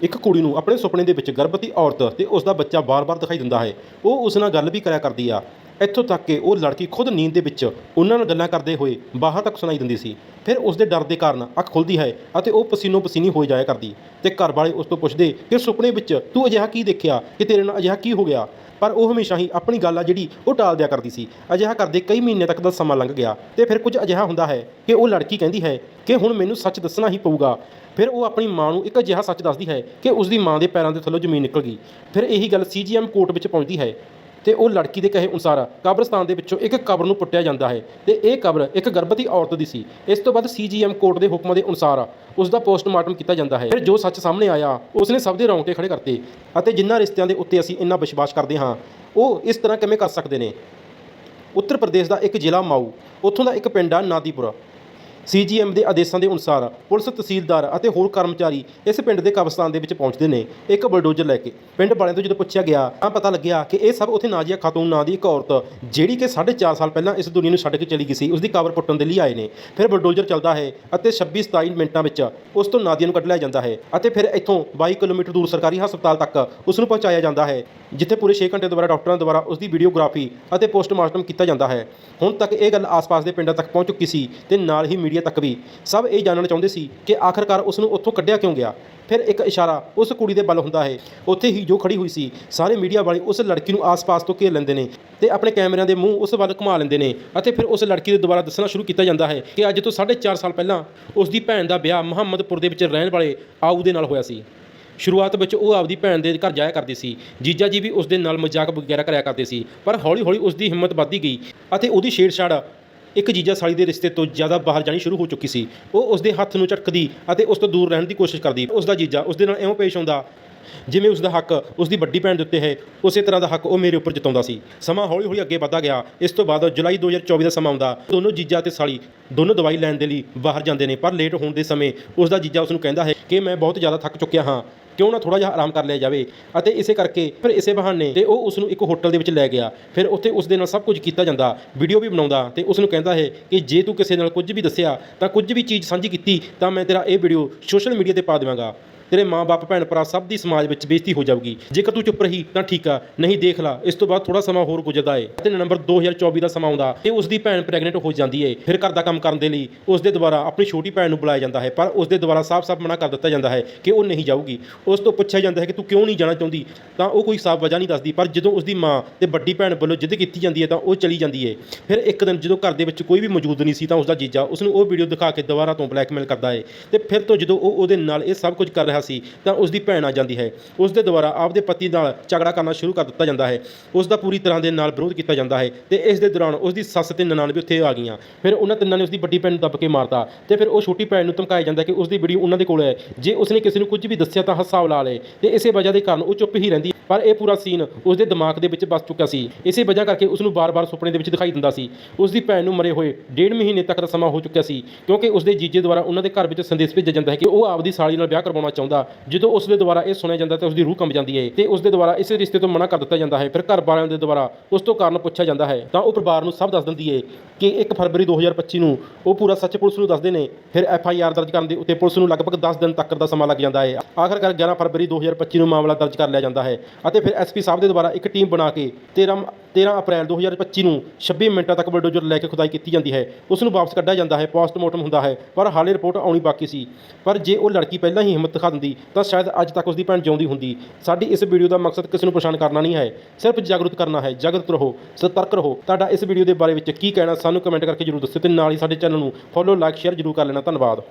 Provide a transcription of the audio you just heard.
ਇੱਕ ਕੁੜੀ ਨੂੰ ਆਪਣੇ ਸੁਪਨੇ ਦੇ ਵਿੱਚ ਗਰਭਵਤੀ ਔਰਤ ਤੇ ਉਸ ਦਾ ਬੱਚਾ ਵਾਰ ਵਾਰ ਦਿਖਾਈ ਦਿੰਦਾ ਹੈ। ਉਹ ਉਸ ਨਾਲ ਗੱਲ ਵੀ ਕਰਿਆ ਕਰਦੀ ਆ। ਇੱਥੋਂ ਤੱਕ ਕਿ ਉਹ ਲੜਕੀ ਖੁਦ ਨੀਂਦ ਦੇ ਵਿੱਚ ਉਹਨਾਂ ਨਾਲ ਗੱਲਾਂ ਕਰਦੇ ਹੋਏ ਬਾਹਰ ਤੱਕ ਸੁਣਾਈ ਦਿੰਦੀ ਸੀ। ਫਿਰ ਉਸ ਦੇ ਡਰ ਦੇ ਕਾਰਨ ਅੱਖ ਖੁੱਲਦੀ ਹੈ ਅਤੇ ਉਹ ਪਸੀਨੋ ਪਸੀਨੀ ਹੋ ਜਾਇਆ ਕਰਦੀ ਤੇ ਘਰ ਵਾਲੇ ਉਸ ਤੋਂ ਪੁੱਛਦੇ, ਕਿ ਸੁਪਨੇ ਵਿੱਚ ਤੂੰ ਅਜਿਹਾ ਕੀ ਦੇਖਿਆ? ਕਿ ਤੇਰੇ ਨਾਲ ਅਜਿਹਾ ਕੀ ਹੋ ਗਿਆ? ਪਰ ਉਹ ਹਮੇਸ਼ਾ ਹੀ ਆਪਣੀ ਗੱਲ ਆ ਜਿਹੜੀ ਉਹ ਟਾਲ ਦਿਆ ਕਰਦੀ ਸੀ। ਅਜਿਹਾ ਕਰਦੇ ਕਈ ਮਹੀਨੇ ਤੱਕ ਦਾ ਸਮਾਂ ਲੰਘ ਗਿਆ ਤੇ ਫਿਰ ਕੁਝ ਅਜਿਹਾ ਹੁੰਦਾ ਹੈ ਕਿ ਉਹ ਲੜਕੀ ਕਹਿੰਦੀ ਹੈ ਕਿ ਹੁਣ ਮੈਨੂੰ ਸੱਚ ਦੱਸਣਾ ਹੀ ਪਊਗਾ। ਫਿਰ ਉਹ ਆਪਣੀ ਮਾਂ ਨੂੰ ਇੱਕ ਅਜਿਹਾ ਸੱਚ ਦੱਸਦੀ ਹੈ ਕਿ ਉਸ ਦੀ ਮਾਂ ਦੇ ਪੈਰਾਂ ਦੇ ਥੱਲੋਂ ਜ਼ਮੀਨ ਨਿਕਲ ਗਈ। ਫਿਰ ਇਹੀ ਗੱਲ ਸੀਜੀਐਮ ਕੋਰਟ ਵਿੱਚ ਪਹੁੰਚਦੀ ਹੈ। ਤੇ ਉਹ ਲੜਕੀ ਦੇ ਕਹੇ ਅਨੁਸਾਰ ਕਬਰਸਤਾਨ ਦੇ ਵਿੱਚੋਂ ਇੱਕ ਕਬਰ ਨੂੰ ਪੁੱਟਿਆ ਜਾਂਦਾ ਹੈ ਤੇ ਇਹ ਕਬਰ ਇੱਕ ਗਰਭਵਤੀ ਔਰਤ ਦੀ ਸੀ। ਇਸ ਤੋਂ ਬਾਅਦ ਸੀਜੀਐਮ ਕੋਰਟ ਦੇ ਹੁਕਮਾਂ ਦੇ ਅਨੁਸਾਰ ਉਸ ਦਾ ਪੋਸਟਮਾਰਟਮ ਕੀਤਾ ਜਾਂਦਾ ਹੈ। ਫਿਰ ਜੋ ਸੱਚ ਸਾਹਮਣੇ ਆਇਆ ਉਸ ਨੇ ਸਭ ਦੇ ਰੌਂਗਟੇ ਖੜੇ ਕਰਤੇ ਅਤੇ ਜਿਨ੍ਹਾਂ ਰਿਸ਼ਤਿਆਂ ਦੇ ਉੱਤੇ ਅਸੀਂ ਇੰਨਾ ਵਿਸ਼ਵਾਸ ਕਰਦੇ ਹਾਂ, ਉਹ ਇਸ ਤਰ੍ਹਾਂ ਕਿਵੇਂ ਕਰ ਸਕਦੇ ਨੇ? ਉੱਤਰ ਪ੍ਰਦੇਸ਼ ਦਾ ਇੱਕ ਜ਼ਿਲ੍ਹਾ ਮਾਊ। ਉੱਥੋਂ ਦਾ ਇੱਕ ਪਿੰਡ ਆ ਨਾਦੀਪੁਰਾ। ਸੀਜੀਐਮ ਦੇ ਆਦੇਸ਼ਾਂ ਦੇ ਅਨੁਸਾਰ ਪੁਲਿਸ, ਤਹਿਸੀਲਦਾਰ ਅਤੇ ਹੋਰ ਕਰਮਚਾਰੀ ਇਸ ਪਿੰਡ ਦੇ ਕਬਰਸਤਾਨ ਦੇ ਵਿੱਚ ਪਹੁੰਚਦੇ ਨੇ। ਇੱਕ ਬਲਡੋਜ਼ਰ ਲੈ ਕੇ ਪਿੰਡ ਵਾਲਿਆਂ ਤੋਂ ਜਦੋਂ ਪੁੱਛਿਆ ਗਿਆ ਤਾਂ ਪਤਾ ਲੱਗਿਆ ਕਿ ਇਹ ਸਭ ਉੱਥੇ ਨਾਜੀਆ ਖਾਤੂਨ ਨਾਂ ਦੀ ਇੱਕ ਔਰਤ, ਜਿਹੜੀ ਕਿ 4.5 ਸਾਲ ਪਹਿਲਾਂ ਇਸ ਦੁਨੀਆ ਨੂੰ ਛੱਡ ਕੇ ਚਲੀ ਗਈ ਸੀ ਉਸ ਦੀ ਕਬਰ ਪੁੱਟਣ ਦੇ ਲਈ ਆਏ ਨੇ। ਫਿਰ ਬਲਡੋਜ਼ਰ ਚੱਲਦਾ ਹੈ ਅਤੇ 26-27 ਮਿੰਟਾਂ ਵਿੱਚ ਉਸ ਤੋਂ ਨਾਦੀਆ ਨੂੰ ਕੱਢ ਲਿਆ ਜਾਂਦਾ ਹੈ ਅਤੇ ਫਿਰ ਇੱਥੋਂ 22 ਕਿਲੋਮੀਟਰ ਦੂਰ ਸਰਕਾਰੀ ਹਸਪਤਾਲ ਤੱਕ ਉਸ ਨੂੰ ਪਹੁੰਚਾਇਆ ਜਾਂਦਾ ਹੈ, ਜਿੱਥੇ ਪੂਰੇ 6 ਘੰਟੇ ਦੁਆਰਾ ਡਾਕਟਰਾਂ ਦੁਆਰਾ ਉਸ ਦੀ ਵੀਡੀਓਗ੍ਰਾਫੀ ਅਤੇ ਪੋਸਟਮਾਰਟਮ ਕੀਤਾ ਜਾਂਦਾ ਹੈ। ਹੁਣ ਤੱਕ ਇਹ ਗੱਲ ਆਸ-ਪਾਸ ਦੇ ਪਿੰਡਾਂ ਤੱਕ ਪਹੁੰਚ ਚੁੱਕੀ ਸੀ ਤੇ ਨਾਲ ਹੀ ਮੀਡੀਆ ਤੱਕ ਵੀ। ਸਭ ਇਹ ਜਾਣਨਾ ਚਾਹੁੰਦੇ ਸੀ ਕਿ ਆਖਰਕਾਰ ਉਸ ਨੂੰ ਉੱਥੋਂ ਕੱਢਿਆ ਕਿਉਂ ਗਿਆ? ਫਿਰ ਇੱਕ ਇਸ਼ਾਰਾ ਉਸ ਕੁੜੀ ਦੇ ਵੱਲ ਹੁੰਦਾ ਹੈ। ਉੱਥੇ ਹੀ ਜੋ ਖੜੀ ਹੋਈ ਸੀ, ਸਾਰੇ ਮੀਡੀਆ ਵਾਲੇ ਉਸ ਲੜਕੀ ਨੂੰ ਆਸ-ਪਾਸ ਤੋਂ ਘੇਰ ਲੈਂਦੇ ਨੇ ਤੇ ਆਪਣੇ ਕੈਮਰਿਆਂ ਦੇ ਮੂੰਹ ਉਸ ਵੱਲ ਘੁਮਾ ਲੈਂਦੇ ਨੇ ਅਤੇ ਫਿਰ ਉਸ ਲੜਕੀ ਦੇ ਦੁਆਰਾ ਦੱਸਣਾ ਸ਼ੁਰੂ ਕੀਤਾ ਜਾਂਦਾ ਹੈ ਕਿ ਅੱਜ ਤੋਂ 4.5 ਸਾਲ ਪਹਿਲਾਂ ਉਸ ਦੀ ਭੈਣ ਦਾ ਵਿਆਹ ਮੁਹੰਮਦਪੁਰ ਦੇ ਵਿੱਚ ਰਹਿਣ ਵਾਲੇ ਆਊ ਦੇ ਨਾਲ ਹੋਇਆ ਸੀ। ਸ਼ੁਰੂਆਤ ਵਿੱਚ ਉਹ ਆਪਦੀ ਭੈਣ ਦੇ ਘਰ ਜਾਇਆ ਕਰਦੀ ਸੀ। ਜੀਜਾ ਜੀ ਵੀ ਉਸ ਦੇ ਨਾਲ ਮਜ਼ਾਕ ਵਗੈਰਾ ਕਰਿਆ ਕਰਦੇ ਸੀ, ਪਰ ਹੌਲੀ-ਹੌਲੀ ਉਸ ਦੀ ਹਿੰਮਤ ਵੱਧਦੀ ਗਈ ਅਤੇ ਉਹਦੀ ਛੇੜਛਾੜ ਇੱਕ ਜੀਜਾ ਸਾਲੀ ਦੇ ਰਿਸ਼ਤੇ ਤੋਂ ਜ਼ਿਆਦਾ ਬਾਹਰ ਜਾਣੀ ਸ਼ੁਰੂ ਹੋ ਚੁੱਕੀ ਸੀ। ਉਹ ਉਸ ਦੇ ਹੱਥ ਨੂੰ ਝਟਕਦੀ ਅਤੇ ਉਸ ਤੋਂ ਦੂਰ ਰਹਿਣ ਦੀ ਕੋਸ਼ਿਸ਼ ਕਰਦੀ। ਉਸ ਦਾ ਜੀਜਾ ਉਸ ਦੇ ਨਾਲ ਇਉਂ ਪੇਸ਼ ਆਉਂਦਾ ਜਿਵੇਂ ਉਸ ਦਾ ਹੱਕ ਉਸ ਦੀ ਵੱਡੀ ਭੈਣ ਦੇ ਉੱਤੇ ਹੈ, ਉਸੇ ਤਰ੍ਹਾਂ ਦਾ ਹੱਕ ਉਹ ਮੇਰੇ ਉੱਪਰ ਜਤਾਉਂਦਾ ਸੀ। ਸਮਾਂ ਹੌਲੀ-ਹੌਲੀ ਅੱਗੇ ਵਧਦਾ ਗਿਆ। ਇਸ ਤੋਂ ਬਾਅਦ ਜੁਲਾਈ 2024 ਦਾ ਸਮਾਂ ਆਉਂਦਾ। ਦੋਨੋਂ ਜੀਜਾ ਤੇ ਸਾਲੀ ਦੋਨੋਂ ਦਵਾਈ ਲੈਣ ਦੇ ਲਈ ਬਾਹਰ ਜਾਂਦੇ ਨੇ, ਪਰ ਲੇਟ ਹੋਣ ਦੇ ਸਮੇਂ ਉਸ ਦਾ ਜੀਜਾ ਉਸ ਨੂੰ ਕਹਿੰਦਾ ਹੈ ਕਿ ਮੈਂ ਬਹੁਤ ਜ਼ਿਆਦਾ ਥੱਕ ਚੁੱਕਿਆ ਹਾਂ, ਕਿਉਂ ਨਾ ਥੋੜਾ ਜਿਹਾ ਆਰਾਮ ਕਰ ਲਿਆ ਜਾਵੇ। ਅਤੇ ਇਸੇ ਕਰਕੇ ਫਿਰ ਇਸੇ ਬਹਾਨੇ ਤੇ ਉਹ ਉਸ ਨੂੰ ਇੱਕ ਹੋਟਲ ਦੇ ਵਿੱਚ ਲੈ ਗਿਆ। ਫਿਰ ਉੱਥੇ ਉਸ ਦੇ ਨਾਲ ਸਭ ਕੁਝ ਕੀਤਾ ਜਾਂਦਾ। ਵੀਡੀਓ ਵੀ ਬਣਾਉਂਦਾ ਤੇ ਉਸ ਨੂੰ ਕਹਿੰਦਾ ਹੈ ਕਿ ਜੇ ਤੂੰ ਕਿਸੇ ਨਾਲ ਕੁਝ ਵੀ ਦੱਸਿਆ, ਤਾਂ ਕੁਝ ਵੀ ਚੀਜ਼ ਸਾਂਝੀ ਕੀਤੀ, ਤਾਂ ਮੈਂ ਤੇਰਾ ਇਹ ਵੀਡੀਓ ਸੋਸ਼ਲ ਮੀਡੀਆ ਤੇ ਪਾ ਦੇਵਾਂਗਾ। ਤੇਰੇ ਮਾਂ-ਬਾਪ ਭੈਣ ਭਰਾ ਸਭ ਦੀ ਸਮਾਜ ਵਿੱਚ ਬੇਇੱਜ਼ਤੀ ਹੋ ਜਾਊਗੀ। ਜੇਕਰ ਤੂੰ ਚੁੱਪ ਰਹੀ, ਤਾਂ ਠੀਕ ਆ, ਨਹੀਂ ਦੇਖ ਲਾ। ਇਸ ਤੋਂ ਬਾਅਦ ਥੋੜਾ ਸਮਾਂ ਹੋਰ ਗੁਜ਼ਰਦਾ ਏ। ਤੇ ਨਵੰਬਰ 2024 ਦਾ ਸਮਾਂ ਆਉਂਦਾ, ਤੇ ਉਸ ਦੀ ਭੈਣ ਪ੍ਰੈਗਨੈਂਟ ਹੋ ਜਾਂਦੀ ਏ। ਫਿਰ ਘਰ ਦਾ ਕੰਮ ਕਰਨ ਦੇ ਲਈ ਉਸ ਦੇ ਦੁਆਰਾ ਆਪਣੀ ਛੋਟੀ ਭੈਣ ਨੂੰ ਬੁਲਾਇਆ ਜਾਂਦਾ ਹੈ, ਪਰ ਉਸ ਦੇ ਦੁਆਰਾ ਸਾਫ਼-ਸਾਫ਼ ਮਨਾ ਕਰ ਦਿੱਤਾ ਜਾਂਦਾ ਹੈ ਕਿ ਉਹ ਨਹੀਂ ਜਾਊਗੀ। ਉਸ ਤੋਂ ਪੁੱਛਿਆ ਜਾਂਦਾ ਹੈ ਕਿ ਤੂੰ ਕਿਉਂ ਨਹੀਂ ਜਾਣਾ ਚਾਹੁੰਦੀ? ਤਾਂ ਉਹ ਕੋਈ ਸਾਫ਼ ਵਜ੍ਹਾ ਨਹੀਂ ਦੱਸਦੀ, ਪਰ ਜਦੋਂ ਉਸ ਦੀ ਮਾਂ ਤੇ ਵੱਡੀ ਭੈਣ ਵੱਲੋਂ ਜਿੱਦ ਕੀਤੀ ਜਾਂਦੀ ਹੈ ਤਾਂ ਉਹ ਚਲੀ ਜਾਂਦੀ ਹੈ ਫਿਰ ਇੱਕ ਦਿਨ ਜਦੋਂ ਘਰ ਦੇ ਵਿੱਚ ਕੋਈ ਵੀ ਮੌਜੂਦ ਨਹੀਂ ਸੀ, ਤਾਂ ਉਸ ਦਾ ਜੀਜਾ ਉਸ ਨੂੰ ਉਹ ਵੀਡੀਓ ਦਿਖਾ ਕੇ ਦੁਬਾਰਾ ਤੋਂ ਬਲੈਕਮੇਲ ਕਰਦਾ ਹੈ ਤੇ ਫਿਰ ਤੋਂ ਜਦੋਂ ਉਹ ਉਹਦੇ ਨਾਲ ਇਹ ਸਭ ਕੁਝ ਕਰ ਰਿਹਾ ਸੀ ਤਾਂ ਉਸ ਦੀ ਭੈਣ ਆ ਜਾਂਦੀ ਹੈ। ਉਸ ਦੇ ਦੁਆਰਾ ਆਪਦੇ ਪਤੀ ਨਾਲ ਝਗੜਾ ਕਰਨਾ ਸ਼ੁਰੂ ਕਰ ਦਿੱਤਾ ਜਾਂਦਾ ਹੈ। ਉਸ ਦਾ ਪੂਰੀ ਤਰ੍ਹਾਂ ਦੇ ਨਾਲ ਵਿਰੋਧ ਕੀਤਾ ਜਾਂਦਾ ਹੈ ਤੇ ਇਸ ਦੇ ਦੌਰਾਨ ਉਸ ਦੀ ਸੱਸ ਤੇ ਨਨਾਣ ਵੀ ਉੱਥੇ ਆ ਗਈਆਂ। ਫਿਰ ਉਹਨਾਂ ਤਿੰਨਾਂ ਨੇ ਉਸ ਦੀ ਵੱਡੀ ਭੈਣ ਨੂੰ ਦੱਬ ਕੇ ਮਾਰਤਾ ਤੇ ਫਿਰ ਉਹ ਛੋਟੀ ਭੈਣ ਨੂੰ ਧਮਕਾਇਆ ਜਾਂਦਾ ਕਿ ਉਸ ਦੀ ਵੀਡੀਓ ਉਹਨਾਂ ਦੇ ਕੋਲ ਹੈ। ਜੇ ਉਸਨੇ ਕਿਸੇ ਨੂੰ ਕੁਝ ਵੀ ਦੱਸਿਆ ਤਾਂ ਹੱਸਾ ਲਾ ਲਏ ਤੇ ਇਸੇ ਵਜ੍ਹਾ ਦੇ ਕਾਰਨ ਉਹ ਚੁੱਪ ਹੀ ਰਹਿੰਦੀ ਪਰ ਇਹ ਪੂਰਾ ਸੀਨ ਉਸ ਦੇ ਦਿਮਾਗ ਦੇ ਵਿੱਚ ਬਸ ਚੁੱਕਿਆ ਸੀ। ਇਸੇ ਵਜ੍ਹਾ ਕਰਕੇ ਉਸ ਨੂੰ ਬਾਰ-ਬਾਰ ਸੁਪਨੇ ਦੇ ਵਿੱਚ ਦਿਖਾਈ ਦਿੰਦਾ ਸੀ। ਉਸ ਦੀ ਭੈਣ ਨੂੰ ਮਰੇ ਹੋਏ ਡੇਢ ਮਹੀਨੇ ਤੱਕ ਦਾ ਸਮਾਂ ਹੋ ਚੁੱਕਿਆ ਸੀ, ਕਿਉਂਕਿ ਉਸ ਦੇ ਜੀਜੇ ਦੁਆਰਾ ਉਹਨਾਂ ਦੇ ਘਰ ਵਿੱਚ ਸੰਦੇਸ਼ ਭੇਜਿਆ ਜਾਂਦਾ ਹੈ ਕਿ ਉਹ ਆਪਦੀ ਸਾਲੀ ਨਾਲ ਵਿਆਹ ਕਰਵਾਉਣਾ ਚਾਹੁੰਦਾ। ਜਦੋਂ ਉਸ ਦੇ ਦੁਆਰਾ ਇਹ ਸੁਣਿਆ ਜਾਂਦਾ ਤਾਂ ਉਸ ਦੀ ਰੂਹ ਕੰਬ ਜਾਂਦੀ ਹੈ ਤੇ ਉਸ ਦੇ ਦੁਆਰਾ ਇਸੇ ਰਿਸ਼ਤੇ ਤੋਂ ਮਨਾ ਕਰ ਦਿੱਤਾ ਜਾਂਦਾ ਹੈ। ਫਿਰ ਘਰ ਵਾਲਿਆਂ ਦੇ ਦੁਆਰਾ ਉਸ ਤੋਂ ਕਾਰਨ ਪੁੱਛਿਆ ਜਾਂਦਾ ਹੈ। ਤਾਂ ਉਹ ਪਰਿਵਾਰ ਨੂੰ ਸਭ ਦੱਸ ਦਿੰਦੀ ਹੈ ਕਿ 1 ਫਰਵਰੀ 2025 ਨੂੰ ਉਹ ਪੂਰਾ ਸੱਚ ਪੁਲਿਸ ਨੂੰ ਦੱਸਦੇ ਨੇ। ਫਿਰ ਐਫ ਆਈ ਆਰ ਦਰਜ ਕਰਨ ਦੇ ਉੱਤੇ ਪੁਲਿਸ ਨੂੰ ਲਗਭਗ 10 ਦਿਨ ਤੱਕ ਦਾ ਸਮਾਂ ਲੱਗ ਜਾਂਦਾ ਹੈ। ਆਖਰਕਾਰ 11 ਫਰਵਰੀ 2025 ਨੂੰ ਮਾਮਲਾ ਦਰਜ ਕਰ ਲਿਆ ਜਾਂਦਾ ਹੈ। ਅਤੇ ਫਿਰ ਐਸਪੀ ਸਾਹਿਬ ਦੇ ਦੁਆਰਾ ਇੱਕ ਟੀਮ ਬਣਾ ਕੇ 13 13 ਅਪ੍ਰੈਲ 2025 ਨੂੰ 26 ਮਿੰਟਾਂ ਤੱਕ ਬਲਡੋਜ਼ਰ ਲੈ ਕੇ ਖੁਦਾਈ ਕੀਤੀ ਜਾਂਦੀ ਹੈ। ਉਸ ਨੂੰ ਵਾਪਸ ਕੱਢਿਆ ਜਾਂਦਾ ਹੈ ਪੋਸਟਮਾਰਟਮ ਹੁੰਦਾ ਹੈ, ਪਰ ਹਾਲੇ ਰਿਪੋਰਟ ਆਉਣੀ ਬਾਕੀ ਸੀ। ਪਰ ਜੇ ਉਹ ਲੜਕੀ ਪਹਿਲਾਂ ਹੀ ਹਿੰਮਤ ਦਿਖਾ ਦਿੰਦੀ, ਤਾਂ ਸ਼ਾਇਦ ਅੱਜ ਤੱਕ ਉਸ ਦੀ ਭੈਣ ਜਿਉਂਦੀ ਹੁੰਦੀ। ਸਾਡੀ ਇਸ ਵੀਡੀਓ ਦਾ ਮਕਸਦ ਕਿਸੇ ਨੂੰ ਪਰੇਸ਼ਾਨ ਕਰਨਾ ਨਹੀਂ ਹੈ। ਸਿਰਫ ਜਾਗਰੂਕ ਕਰਨਾ ਹੈ, ਜਾਗਰੂਕ ਰਹੋ, ਸਤਰਕ ਰਹੋ। ਤੁਹਾਡਾ ਇਸ ਵੀਡੀਓ ਦੇ ਬਾਰੇ ਵਿੱਚ ਕੀ ਕਹਿਣਾ ਸਾਨੂੰ ਕਮੈਂਟ ਕਰਕੇ ਜਰੂਰ ਦੱਸੋ ਤੇ ਨਾਲ ਹੀ ਸਾਡੇ ਚੈਨਲ ਨੂੰ ਫੋਲੋ ਲਾਈਕ ਸ਼ੇਅਰ ਜਰੂਰ ਕਰ ਲੈਣਾ। ਧੰਨਵਾਦ।